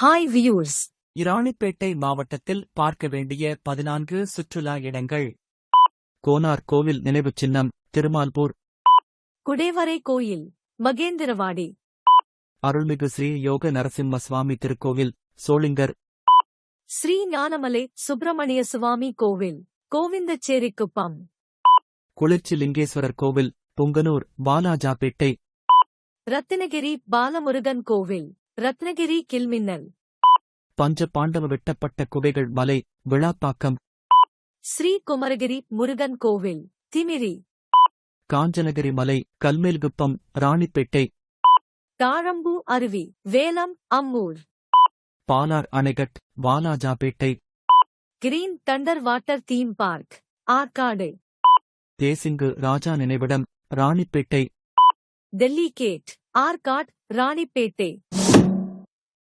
Hi viewers Ranipet மாவட்டத்தில் பார்க்க வேண்டிய பதினான்கு சுற்றுலா இடங்கள். கோனார் கோவில் நினைவுச் சின்னம் திருமால்பூர். குடேவரை கோயில் மகேந்திரவாடி. அருள்மிகு ஸ்ரீ யோக நரசிம்ம சுவாமி திருக்கோவில் சோளிங்கர். ஸ்ரீ ஞானமலை சுப்பிரமணிய சுவாமி கோவில் கோவிந்தச்சேரிக்குப்பம். குளிர்ச்சி லிங்கேஸ்வரர் கோவில் புங்கனூர் வாலாஜாபேட்டை ரத்தினகிரி பாலமுருகன் கோவில். ரத்னகிரி கில்மின்னல். பஞ்ச பாண்டவ வெட்டப்பட்ட குகைகள் மலை விழாப்பாக்கம் ஸ்ரீ குமரகிரி முருகன் கோவில் திமிரி. காஞ்சனகிரி மலை கல்மேல்குப்பம் ராணிப்பேட்டை. தாழம்பூ அருவி Velam Ammur. Palar anicut Walajapet. Green thunder water theme park Arcot. Desingu Raja நினைவிடம் ராணிப்பேட்டை. டெல்லி கேட் ஆர்காட் ராணிப்பேட்டை.